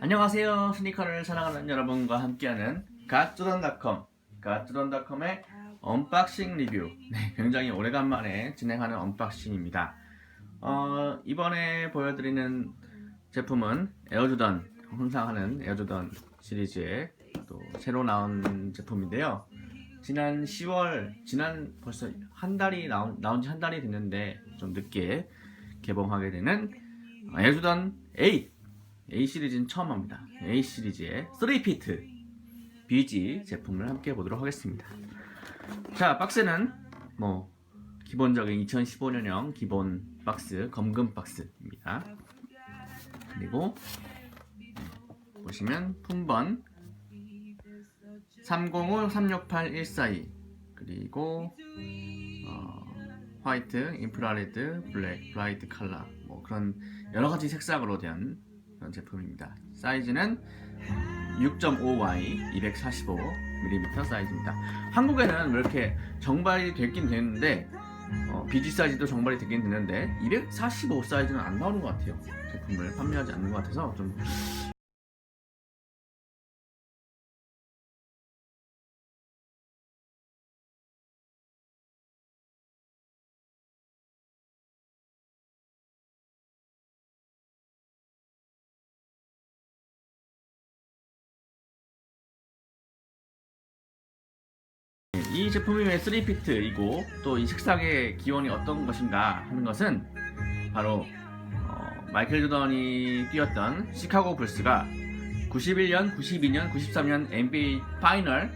안녕하세요. 스니커를 사랑하는 여러분과 함께하는 갓주던닷컴 갓주던닷컴의 언박싱 리뷰 네, 굉장히 오래간만에 진행하는 언박싱입니다. 어, 이번에 보여드리는 제품은 에어주던 항상 하는 에어주던 시리즈의 또 새로 나온 제품인데요. 지난 10월 지난 벌써 한 달이 나온 나온 지 한 달이 됐는데 좀 늦게 개봉하게 되는 에어주던 8 A 시리즈는 처음 합니다. A 시리즈의 3피트 BG 제품을 함께 보도록 하겠습니다. 자, 박스는 뭐 기본적인 2015년형 기본 박스, 검금 박스입니다. 그리고 보시면 품번 305-368-142 그리고 어, 화이트, 인프라레드, 블랙, 브라이트 컬러 뭐 그런 여러 가지 색상으로 된 그런 제품입니다. 사이즈는 6.5Y 245mm 사이즈입니다. 한국에는 왜 이렇게 정발이 됐긴 됐는데 어, BG 사이즈도 정발이 되긴 됐는데 245 사이즈는 안 나오는 것 같아요. 제품을 판매하지 않는 것 같아서 좀 이 제품이 왜 3피트이고 또 이 색상의 기원이 어떤 것인가 하는 것은 바로 어, 마이클 조던이 뛰었던 시카고 불스가 91년, 92년, 93년 NBA 파이널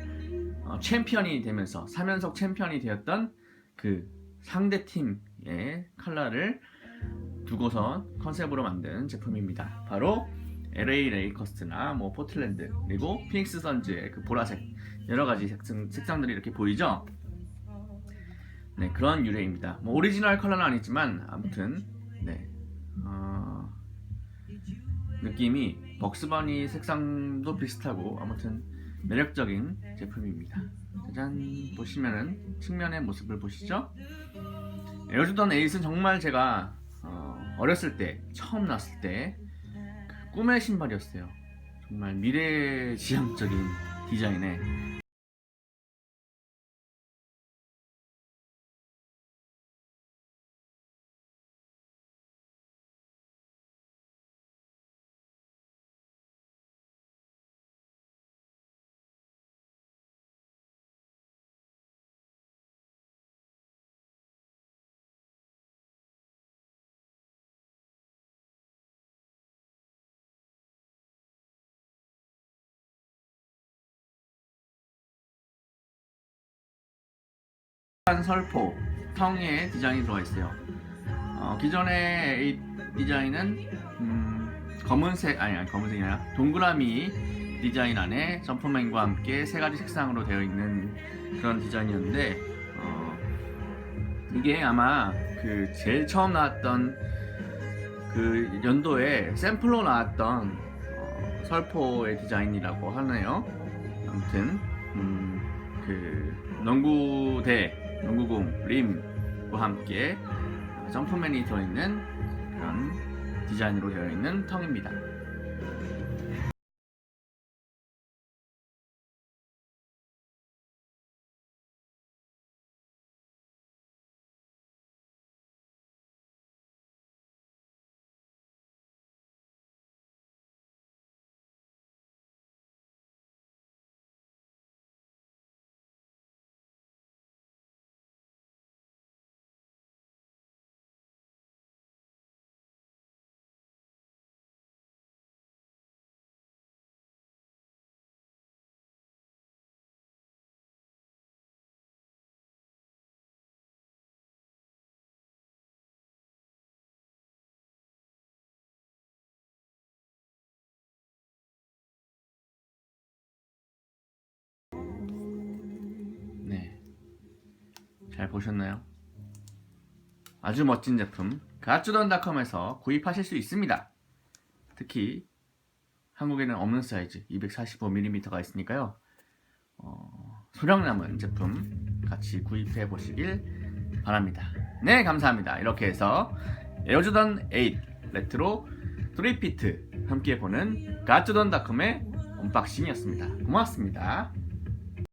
어, 챔피언이 되면서 3연속 챔피언이 되었던 그 상대 팀의 컬러를 두고서 컨셉으로 만든 제품입니다. 바로 LA 레이커스나 뭐 포틀랜드 그리고 피닉스 선즈의 그 보라색 여러 가지 색상, 색상들이 이렇게 보이죠? 네 그런 유래입니다. 뭐 오리지널 컬러는 아니지만 아무튼 네 어, 느낌이 벅스버니 색상도 비슷하고 아무튼 매력적인 제품입니다. 짜잔 보시면은 측면의 모습을 보시죠? 에어주던 에이스는 정말 제가 어, 어렸을 때 처음 났을 때 꿈의 신발이었어요. 정말 미래지향적인 디자인의 한 설포 텅에 디자인이 들어가 있어요. 어, 기존의 이 디자인은 음, 검은색 아니 아니 검은색이 아니라 동그라미 디자인 안에 점퍼맨과 함께 세 가지 색상으로 되어 있는 그런 디자인이었는데 어, 이게 아마 그 제일 처음 나왔던 그 연도에 샘플로 나왔던 어, 설포의 디자인이라고 하네요. 아무튼 음, 그 농구대 농구공 림과 함께 점프맨이 들어있는 그런 디자인으로 되어 있는 텅입니다. 잘 보셨나요? 아주 멋진 제품 갓주던닷컴에서 구입하실 수 있습니다. 특히 한국에는 없는 사이즈 245mm가 있으니까요. 어, 소량 남은 제품 같이 구입해 보시길 바랍니다. 네, 감사합니다. 이렇게 해서 에어주던 8 레트로 3피트 함께 보는 가츠돈닷컴의 언박싱이었습니다. 고맙습니다.